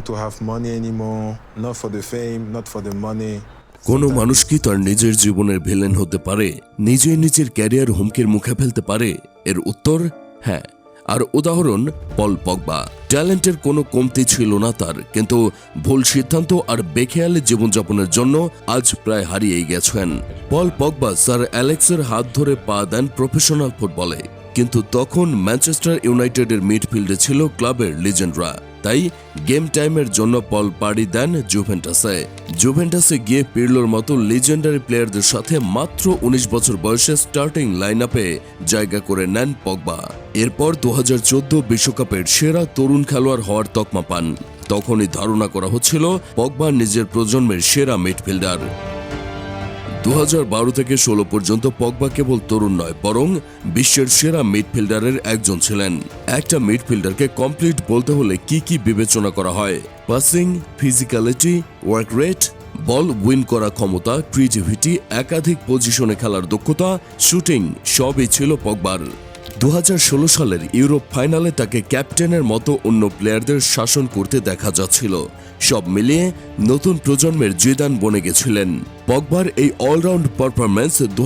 want to have money anymore, not for the fame, not for the money. কোনো মানুষ কি তার নিজের জীবনের ভিলেন হতে পারে? নিজে নিজের ক্যারিয়ার হুমকির মুখে ফেলতে পারে? এর উত্তর হ্যাঁ। আর উদাহরণ পল পগবা। ট্যালেন্টের কোনো কমতি ছিল না তার কিন্তু ভুল সিদ্ধান্ত আর বেখেয়ালে জীবনযাপনের জন্য আজ প্রায় হারিয়েই গেছেন। পল পগবা স্যার অ্যালেক্সের হাত ধরে পা দেন প্রফেশনাল ফুটবলে। কিন্তু তখন ম্যানচেস্টার ইউনাইটেডের মিডফিল্ডে ছিল ক্লাবের লিজেন্ডরা তাই গেম টাইমের জন্য পল পাড়ি দেন জুভেন্টাসে জুভেন্টাসে গিয়ে পিরলোর মতো লিজেন্ডারি প্লেয়ারদের সাথে মাত্র ১৯ বছর বয়সে স্টার্টিং লাইন আপে জায়গা করে নেন পগবা এরপর দু বিশ্বকাপের সেরা তরুণ খেলোয়াড় হওয়ার তকমা পান। তখনই ধারণা করা হচ্ছিল পগবা নিজের প্রজন্মের সেরা মিডফিল্ডার দু হাজার বারো থেকে ষোলো পর্যন্ত পগবা কেবল তরুণ নয়, বরং বিশ্বের সেরা মিডফিল্ডারের একজন ছিলেন। একটা মিডফিল্ডারকে কমপ্লিট বলতে হলে কি কি বিবেচনা করা হয়? Passing physicality work rate ball win করা ক্ষমতা ক্রিয়েটিভিটি একাধিক পজিশনে খেলার দক্ষতা শুটিং সবই ছিল পগবার। দু সালের ইউরোপ ফাইনালে তাকে ক্যাপ্টেনের মতো অন্য প্লেয়ারদের শাসন করতে দেখা যাচ্ছিল। সব মিলিয়ে নতুন প্রজন্মের জিদান বনে গেছিলেন। পগবার এই অলরাউন্ড পারফরম্যান্স দু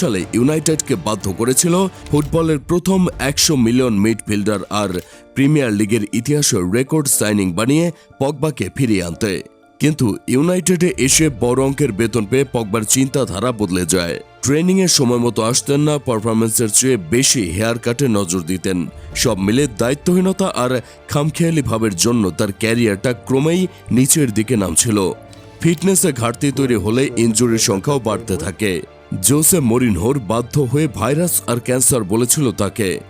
সালে ইউনাইটেডকে বাধ্য করেছিল ফুটবলের প্রথম একশো মিলিয়ন মিডফিল্ডার আর প্রিমিয়ার লিগের ইতিহাসে রেকর্ড সাইনিং বানিয়ে পগবাকে ফিরিয়ে আনতে। কিন্তু ইউনাইটেডে এসে বড় অঙ্কের বেতন পেয়ে পগবার চিন্তাধারা বদলে যায়। ট্রেনিং এর সময় মতো আসতেন না পারফরমেন্সের চেয়ে বেশি হেয়ার কাটে নজর দিতেন। সব মিলে দায়িত্বহীনতা আর খামখেয়ালি ভাবের জন্য তার ক্যারিয়ারটা ক্রমেই নিচের দিকে নামছিল। ফিটনেসে ঘাটতি তৈরি হলে ইনজুরির সংখ্যাও বাড়তে থাকে। জোসে মরিনহোর বাধ্য হয়ে ভাইরাস আর ক্যান্সার বলেছিল তাকে।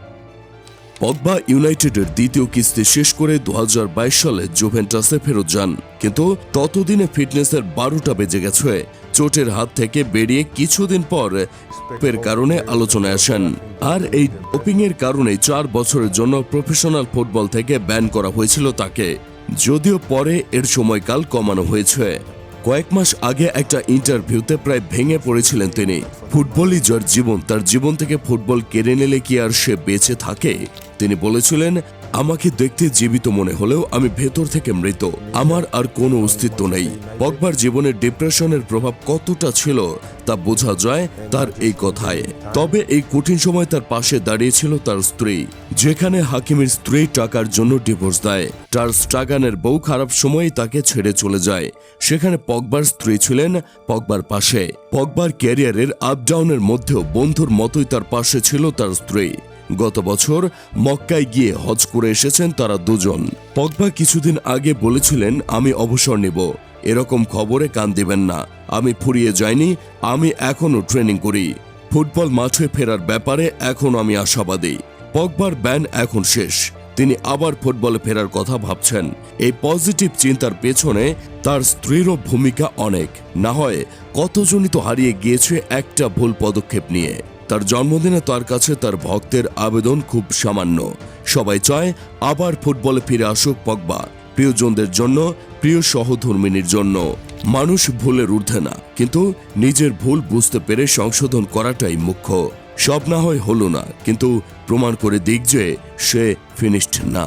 পগবা ইউনাইটেডের দ্বিতীয় কিস্তি শেষ করে দু হাজার বাইশ সালে জুভেন্টাসে ফেরত যান। কিন্তু ততদিনে ফিটনেসের বারোটা বেজে গেছে। চোটের হাত থেকে বেরিয়ে কিছুদিন পর এর কারণে আলোচনায় আসেন। আর এই ডোপিং এর কারণে চার বছরের জন্য প্রফেশনাল ফুটবল থেকে ব্যান করা হয়েছিল তাকে। যদিও পরে এর সময়কাল কমানো হয়েছে। কয়েক মাস আগে একটা ইন্টারভিউতে প্রায় ভেঙে পড়েছিলেন তিনি। ফুটবলই যার জীবন, তার জীবন থেকে ফুটবল কেড়ে নিলে কি আর সে বেঁচে থাকে? তিনি বলেছিলেন আমাকে দেখতে জীবিত মনে হলেও আমি ভেতর থেকে মৃত। আমার আর কোনো অস্তিত্ব নেই। পগবার জীবনের ডিপ্রেশনের প্রভাব কতটা ছিল তা বোঝা যায় তার এই কথায়। তবে এই কঠিন সময় তার পাশে দাঁড়িয়েছিল তার স্ত্রী, যেখানে হাকিমের স্ত্রী টাকার জন্য ডিভোর্স দেয়। তার স্ট্রাগানের বউ খারাপ সময়ে তাকে ছেড়ে চলে যায়। সেখানে পগবার স্ত্রী ছিলেন পগবার পাশে। পগবার ক্যারিয়ারের আপ ডাউনের মধ্যেও বন্ধুর মতোই তার পাশে ছিল তার স্ত্রী। গত বছর মক্কায় গিয়ে হজ করে এসেছেন তারা দুজন। পগবা কিছুদিন আগে বলেছিলেন, আমি অবসর নেব। এরকম খবরে কান দিবেন না। আমি ফুরিয়ে যাইনি, আমি এখনও ট্রেনিং করি। ফুটবল মাঠে ফেরার ব্যাপারে এখন আমি আশাবাদী। পগবার ব্যান এখন শেষ। তিনি আবার ফুটবলে ফেরার কথা ভাবছেন। এই পজিটিভ চিন্তার পেছনে তার স্ত্রীরও ভূমিকা অনেক। না হয় কতজনই তো হারিয়ে গিয়েছে একটা ভুল পদক্ষেপ নিয়ে। তার জন্মদিনে তার কাছে তার ভক্তের আবেদন খুব সামান্য। সবাই চায় আবার ফুটবলে ফিরে আসুক পগবা। প্রিয়জনদের জন্য, প্রিয় সহধর্মিনীর জন্য। মানুষ ভুলের ঊর্ধ্বে না, কিন্তু নিজের ভুল বুঝতে পেরে সংশোধন করাটাই মুখ্য। সব না হয় হলো না, কিন্তু প্রমাণ করে দিক যে সে ফিনিশড না।